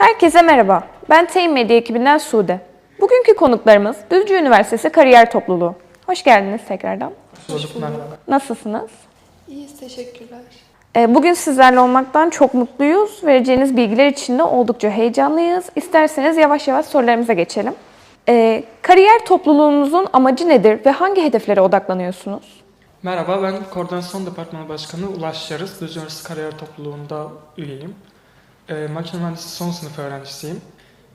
Herkese merhaba. Ben Team Medya ekibinden Sude. Bugünkü konuklarımız Düzce Üniversitesi Kariyer Topluluğu. Hoş geldiniz tekrardan. Bulduk merhaba. Nasılsınız? İyiyiz, teşekkürler. Ee, Bugün sizlerle olmaktan çok mutluyuz. Vereceğiniz bilgiler için de oldukça heyecanlıyız. İsterseniz yavaş yavaş sorularımıza geçelim. Ee, Kariyer topluluğunuzun amacı nedir ve hangi hedeflere odaklanıyorsunuz? Merhaba, ben Koordinasyon Departmanı Başkanı Ulaş Yarız. Düzce Üniversitesi Kariyer Topluluğu'nda üyeyim. E, makine mühendisliği son sınıf öğrencisiyim.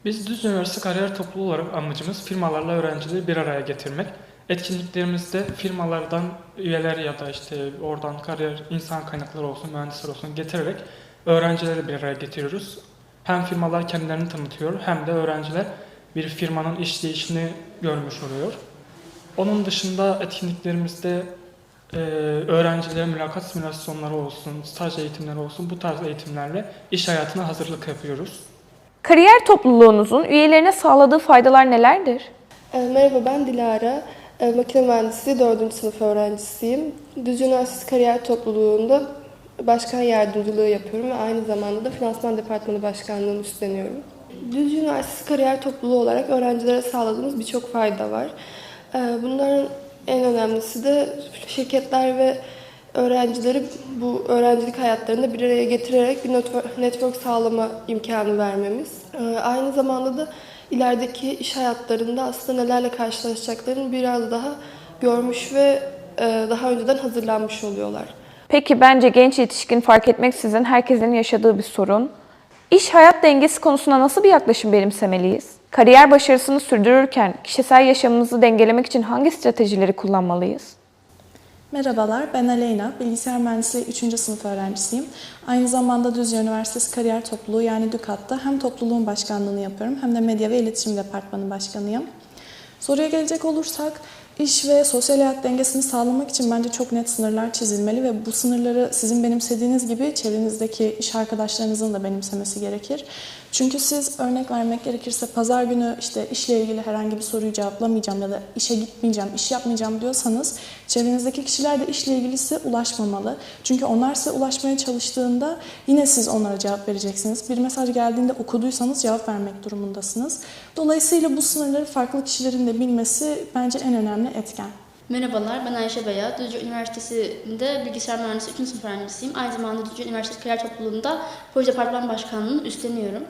Biz Düzce Üniversitesi Kariyer Topluluğu olarak amacımız firmalarla öğrencileri bir araya getirmek. Etkinliklerimizde firmalardan üyeler ya da işte oradan kariyer insan kaynakları olsun, mühendisler olsun getirerek öğrencileri bir araya getiriyoruz. Hem firmalar kendilerini tanıtıyor hem de öğrenciler bir firmanın işleyişini görmüş oluyor. Onun dışında etkinliklerimizde e, öğrencilere mülakat simülasyonları olsun, staj eğitimleri olsun bu tarz eğitimlerle iş hayatına hazırlık yapıyoruz. Kariyer topluluğunuzun üyelerine sağladığı faydalar nelerdir? Ee, merhaba, ben Dilara. Ee, makine mühendisliği 4. sınıf öğrencisiyim. Düzce Üniversitesi Kariyer Topluluğu'nda başkan yardımcılığı yapıyorum ve aynı zamanda da finansman departmanı başkanlığını üstleniyorum. Düzce Üniversitesi Kariyer Topluluğu olarak öğrencilere sağladığımız birçok fayda var. Ee, bunların en önemlisi de şirketler ve öğrencileri bu öğrencilik hayatlarında bir araya getirerek bir network, sağlama imkanı vermemiz. Ee, Aynı zamanda da ilerideki iş hayatlarında aslında nelerle karşılaşacaklarını biraz daha görmüş ve e, daha önceden hazırlanmış oluyorlar. Peki bence genç yetişkin fark etmeksizin herkesin yaşadığı bir sorun. İş hayat dengesi konusuna nasıl bir yaklaşım benimsemeliyiz? Kariyer başarısını sürdürürken kişisel yaşamımızı dengelemek için hangi stratejileri kullanmalıyız? Merhabalar, ben Aleyna. Bilgisayar Mühendisliği 3. sınıf öğrencisiyim. Aynı zamanda Düzce Üniversitesi Kariyer Topluluğu yani DÜKAT'ta hem topluluğun başkanlığını yapıyorum hem de Medya ve İletişim Departmanı başkanıyım. Soruya gelecek olursak, iş ve sosyal hayat dengesini sağlamak için bence çok net sınırlar çizilmeli ve bu sınırları sizin benimsediğiniz gibi çevrenizdeki iş arkadaşlarınızın da benimsemesi gerekir. Çünkü siz örnek vermek gerekirse pazar günü işte işle ilgili herhangi bir soruyu cevaplamayacağım ya da işe gitmeyeceğim, iş yapmayacağım diyorsanız çevrenizdeki kişiler de işle ilgili size ulaşmamalı. Çünkü onlar size ulaşmaya çalıştığında yine siz onlara cevap vereceksiniz. Bir mesaj geldiğinde okuduysanız cevap vermek durumundasınız. Dolayısıyla bu sınırları farklı kişilerin de bilmesi bence en önemli etken. Merhabalar, ben Ayşe Baya. Düzce Üniversitesi'nde bilgisayar mühendisliği 3. sınıf öğrencisiyim. Aynı zamanda Düzce Üniversitesi Kariyer Topluluğu'nda proje departman başkanlığını üstleniyorum.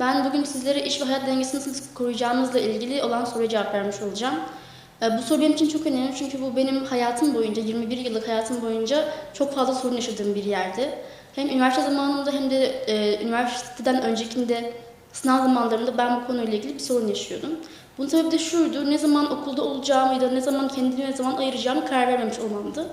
Ben bugün sizlere iş ve hayat dengesini nasıl koruyacağımızla ilgili olan soruya cevap vermiş olacağım. Ee, Bu soru benim için çok önemli çünkü bu benim hayatım boyunca, 21 yıllık hayatım boyunca çok fazla sorun yaşadığım bir yerdi. Hem üniversite zamanımda hem de e, üniversiteden öncekinde sınav zamanlarında ben bu konuyla ilgili bir sorun yaşıyordum. Bunun sebebi de şuydu, ne zaman okulda olacağımı ya da ne zaman kendime ne zaman ayıracağımı karar vermemiş olmamdı.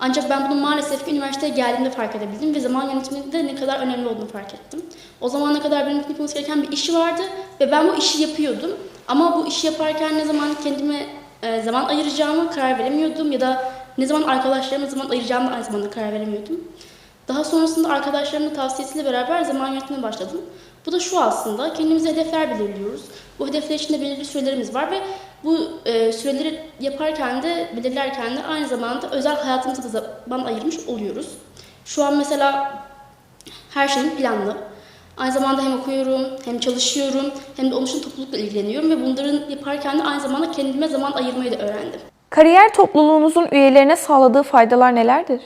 Ancak ben bunu maalesef ki üniversiteye geldiğimde fark edebildim ve zaman yönetiminin de ne kadar önemli olduğunu fark ettim. O zamana kadar benim yapılması gereken bir işi vardı ve ben bu işi yapıyordum. Ama bu işi yaparken ne zaman kendime e, zaman ayıracağımı karar veremiyordum ya da ne zaman arkadaşlarıma zaman ayıracağımı aynı zamanda karar veremiyordum. Daha sonrasında arkadaşlarımın tavsiyesiyle beraber zaman yönetimine başladım. Bu da şu aslında, kendimize hedefler belirliyoruz. Bu hedefler için de belirli sürelerimiz var ve bu e, süreleri yaparken de, belirlerken de aynı zamanda özel hayatımıza da zaman ayırmış oluyoruz. Şu an mesela her şeyim planlı. Aynı zamanda hem okuyorum, hem çalışıyorum, hem de onun toplulukla ilgileniyorum ve bunların yaparken de aynı zamanda kendime zaman ayırmayı da öğrendim. Kariyer topluluğunuzun üyelerine sağladığı faydalar nelerdir?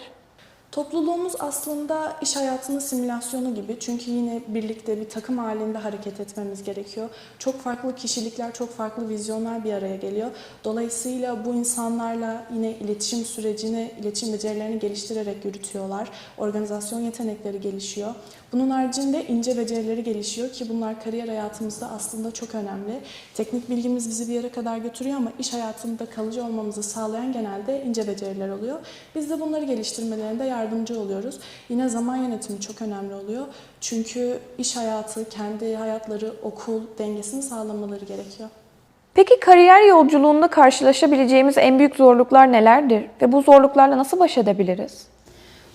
Topluluğumuz aslında iş hayatının simülasyonu gibi. Çünkü yine birlikte bir takım halinde hareket etmemiz gerekiyor. Çok farklı kişilikler, çok farklı vizyonlar bir araya geliyor. Dolayısıyla bu insanlarla yine iletişim sürecini, iletişim becerilerini geliştirerek yürütüyorlar. Organizasyon yetenekleri gelişiyor. Bunun haricinde ince becerileri gelişiyor ki bunlar kariyer hayatımızda aslında çok önemli. Teknik bilgimiz bizi bir yere kadar götürüyor ama iş hayatında kalıcı olmamızı sağlayan genelde ince beceriler oluyor. Biz de bunları geliştirmelerinde yardımcı oluyoruz. Yine zaman yönetimi çok önemli oluyor. Çünkü iş hayatı, kendi hayatları, okul dengesini sağlamaları gerekiyor. Peki kariyer yolculuğunda karşılaşabileceğimiz en büyük zorluklar nelerdir ve bu zorluklarla nasıl baş edebiliriz?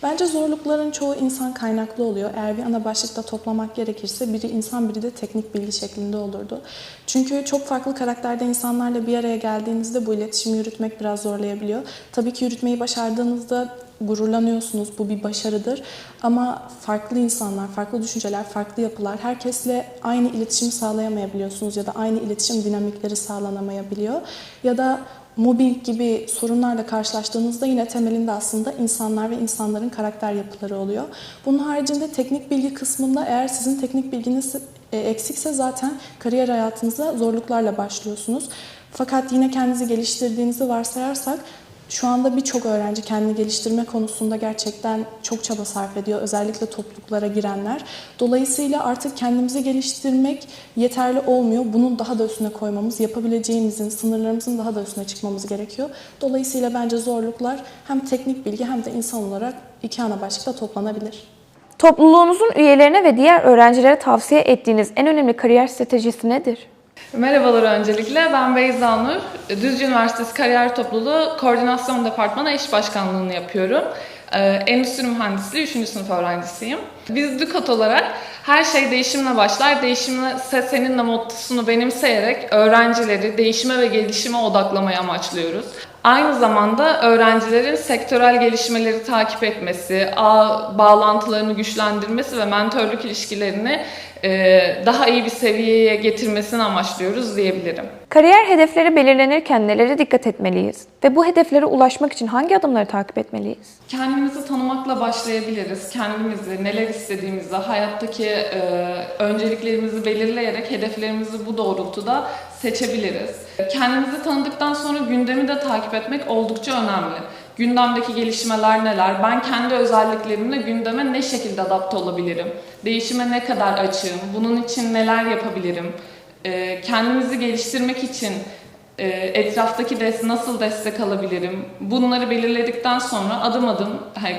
Bence zorlukların çoğu insan kaynaklı oluyor. Eğer bir ana başlıkta toplamak gerekirse biri insan biri de teknik bilgi şeklinde olurdu. Çünkü çok farklı karakterde insanlarla bir araya geldiğinizde bu iletişimi yürütmek biraz zorlayabiliyor. Tabii ki yürütmeyi başardığınızda gururlanıyorsunuz. Bu bir başarıdır. Ama farklı insanlar, farklı düşünceler, farklı yapılar herkesle aynı iletişimi sağlayamayabiliyorsunuz ya da aynı iletişim dinamikleri sağlanamayabiliyor. Ya da mobbing gibi sorunlarla karşılaştığınızda yine temelinde aslında insanlar ve insanların karakter yapıları oluyor. Bunun haricinde teknik bilgi kısmında eğer sizin teknik bilginiz e, eksikse zaten kariyer hayatınıza zorluklarla başlıyorsunuz. Fakat yine kendinizi geliştirdiğinizi varsayarsak şu anda birçok öğrenci kendini geliştirme konusunda gerçekten çok çaba sarf ediyor. Özellikle topluluklara girenler. Dolayısıyla artık kendimizi geliştirmek yeterli olmuyor. Bunun daha da üstüne koymamız, yapabileceğimizin, sınırlarımızın daha da üstüne çıkmamız gerekiyor. Dolayısıyla bence zorluklar hem teknik bilgi hem de insan olarak iki ana başlıkta toplanabilir. Topluluğunuzun üyelerine ve diğer öğrencilere tavsiye ettiğiniz en önemli kariyer stratejisi nedir? Merhabalar öncelikle. Ben Beyza Nur. Düzce Üniversitesi Kariyer Topluluğu Koordinasyon Departmanı eş başkanlığını yapıyorum. Ee, Endüstri Mühendisliği 3. sınıf öğrencisiyim. Biz DÜKAT olarak her şey değişimle başlar, değişimle seninle mottosunu benimseyerek öğrencileri değişime ve gelişime odaklamayı amaçlıyoruz. Aynı zamanda öğrencilerin sektörel gelişmeleri takip etmesi, ağ bağlantılarını güçlendirmesi ve mentörlük ilişkilerini e, daha iyi bir seviyeye getirmesini amaçlıyoruz diyebilirim. Kariyer hedefleri belirlenirken nelere dikkat etmeliyiz? Ve bu hedeflere ulaşmak için hangi adımları takip etmeliyiz? Kendimizi tanımakla başlayabiliriz. Kendimizi, neler istediğimizi, hayattaki e, önceliklerimizi belirleyerek hedeflerimizi bu doğrultuda seçebiliriz. Kendimizi tanıdıktan sonra gündemi de takip etmek oldukça önemli. Gündemdeki gelişmeler neler? Ben kendi özelliklerimle gündeme ne şekilde adapte olabilirim? Değişime ne kadar açığım? Bunun için neler yapabilirim? E, kendimizi geliştirmek için e, etraftaki des nasıl destek alabilirim? Bunları belirledikten sonra adım adım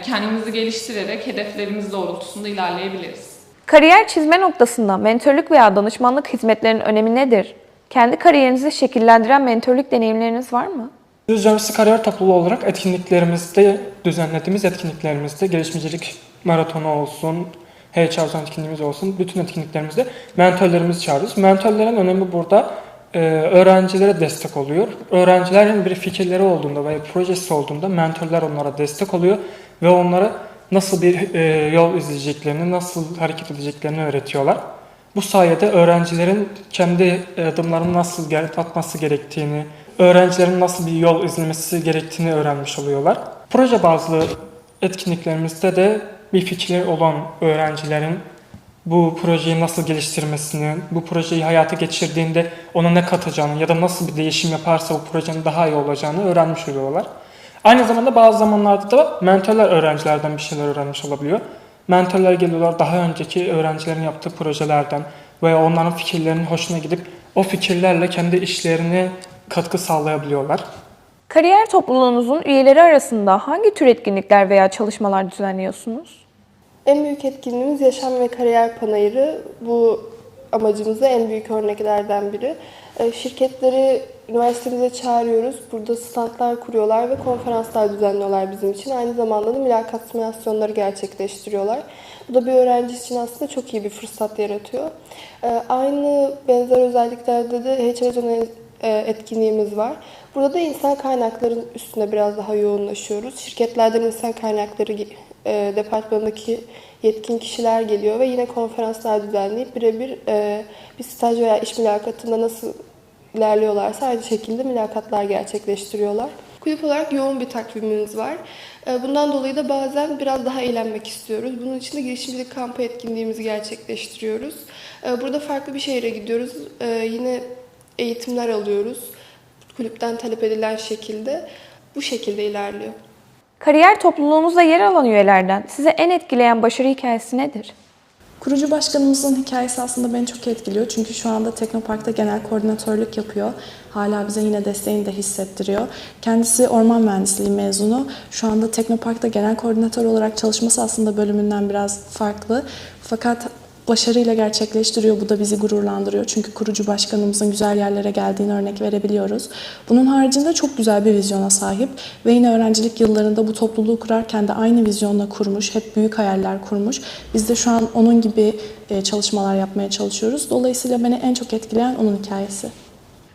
kendimizi geliştirerek hedeflerimiz doğrultusunda ilerleyebiliriz. Kariyer çizme noktasında mentörlük veya danışmanlık hizmetlerinin önemi nedir? Kendi kariyerinizi şekillendiren mentörlük deneyimleriniz var mı? Düzce Üniversitesi Kariyer Topluluğu olarak etkinliklerimizde, düzenlediğimiz etkinliklerimizde gelişimcilik maratonu olsun, HR etkinliğimiz olsun, bütün etkinliklerimizde mentörlerimizi çağırıyoruz. Mentörlerin önemi burada e, öğrencilere destek oluyor. Öğrencilerin bir fikirleri olduğunda veya projesi olduğunda mentörler onlara destek oluyor ve onlara nasıl bir e, yol izleyeceklerini, nasıl hareket edeceklerini öğretiyorlar. Bu sayede öğrencilerin kendi adımlarını nasıl atması gerektiğini, öğrencilerin nasıl bir yol izlemesi gerektiğini öğrenmiş oluyorlar. Proje bazlı etkinliklerimizde de bir fikri olan öğrencilerin bu projeyi nasıl geliştirmesini, bu projeyi hayata geçirdiğinde ona ne katacağını ya da nasıl bir değişim yaparsa o projenin daha iyi olacağını öğrenmiş oluyorlar. Aynı zamanda bazı zamanlarda da mentörler öğrencilerden bir şeyler öğrenmiş olabiliyor. Mentörler geliyorlar daha önceki öğrencilerin yaptığı projelerden veya onların fikirlerinin hoşuna gidip o fikirlerle kendi işlerine katkı sağlayabiliyorlar. Kariyer topluluğunuzun üyeleri arasında hangi tür etkinlikler veya çalışmalar düzenliyorsunuz? En büyük etkinliğimiz Yaşam ve Kariyer Panayırı. Bu amacımıza en büyük örneklerden biri. Ee, Şirketleri üniversitemize çağırıyoruz. Burada standlar kuruyorlar ve konferanslar düzenliyorlar bizim için. Aynı zamanda da mülakat simülasyonları gerçekleştiriyorlar. Bu da bir öğrenci için aslında çok iyi bir fırsat yaratıyor. Ee, Aynı benzer özelliklerde de HR etkinliğimiz var. Burada da insan kaynakları üstüne biraz daha yoğunlaşıyoruz. Şirketlerden insan kaynakları e, departmanındaki yetkin kişiler geliyor ve yine konferanslar düzenleyip birebir e, bir staj veya iş mülakatında nasıl ilerliyorlarsa aynı şekilde mülakatlar gerçekleştiriyorlar. Kulüp olarak yoğun bir takvimimiz var. E, Bundan dolayı da bazen biraz daha eğlenmek istiyoruz. Bunun için de girişimcilik kampı etkinliğimizi gerçekleştiriyoruz. E, Burada farklı bir şehre gidiyoruz. E, Yine eğitimler alıyoruz. Kulüpten talep edilen şekilde. Bu şekilde ilerliyor. Kariyer topluluğunuzda yer alan üyelerden size en etkileyen başarı hikayesi nedir? Kurucu başkanımızın hikayesi aslında beni çok etkiliyor. Çünkü şu anda Teknopark'ta genel koordinatörlük yapıyor. Hala bize yine desteğini de hissettiriyor. Kendisi orman mühendisliği mezunu. Şu anda Teknopark'ta genel koordinatör olarak çalışması aslında bölümünden biraz farklı. Fakat başarıyla gerçekleştiriyor. Bu da bizi gururlandırıyor. Çünkü kurucu başkanımızın güzel yerlere geldiğini örnek verebiliyoruz. Bunun haricinde çok güzel bir vizyona sahip ve yine öğrencilik yıllarında bu topluluğu kurarken de aynı vizyonla kurmuş, hep büyük hayaller kurmuş. Biz de şu an onun gibi e, çalışmalar yapmaya çalışıyoruz. Dolayısıyla beni en çok etkileyen onun hikayesi.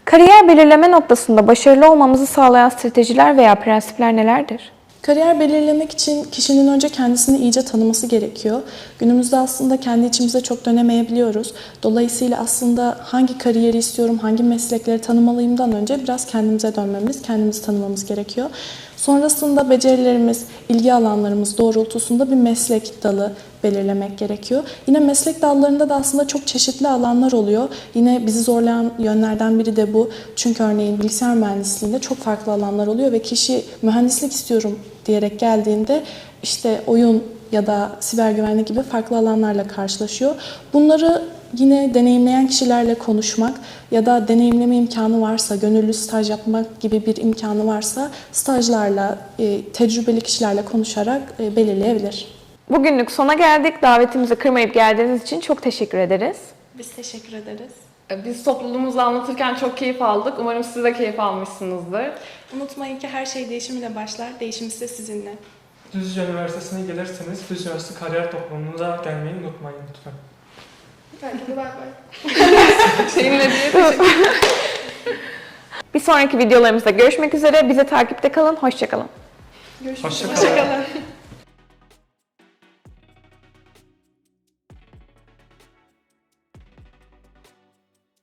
Kariyer belirleme noktasında başarılı olmamızı sağlayan stratejiler veya prensipler nelerdir? Kariyer belirlemek için kişinin önce kendisini iyice tanıması gerekiyor. Günümüzde aslında kendi içimize çok dönemeyebiliyoruz. Dolayısıyla aslında hangi kariyeri istiyorum, hangi meslekleri tanımalıyımdan önce biraz kendimize dönmemiz, kendimizi tanımamız gerekiyor. Sonrasında becerilerimiz, ilgi alanlarımız doğrultusunda bir meslek dalı belirlemek gerekiyor. Yine meslek dallarında da aslında çok çeşitli alanlar oluyor. Yine bizi zorlayan yönlerden biri de bu. Çünkü örneğin bilgisayar mühendisliğinde çok farklı alanlar oluyor ve kişi mühendislik istiyorum diyerek geldiğinde işte oyun ya da siber güvenlik gibi farklı alanlarla karşılaşıyor. Bunları yine deneyimleyen kişilerle konuşmak ya da deneyimleme imkanı varsa, gönüllü staj yapmak gibi bir imkanı varsa stajlarla, e, tecrübeli kişilerle konuşarak e, belirleyebilir. Bugünlük sona geldik. Davetimizi kırmayıp geldiğiniz için çok teşekkür ederiz. Biz teşekkür ederiz. Biz topluluğumuzu anlatırken çok keyif aldık. Umarım siz de keyif almışsınızdır. Unutmayın ki her şey değişimiyle başlar, değişim ise sizinle. Düzce Üniversitesi'ne gelirseniz Düzce Üniversitesi Kariyer Topluluğu'na gelmeyi unutmayın lütfen. Herkese bay bay. Seninle diye teşekkür Bir sonraki videolarımızda görüşmek üzere. Bize takipte kalın. Hoşçakalın. Görüşmek üzere. Hoşçakalın.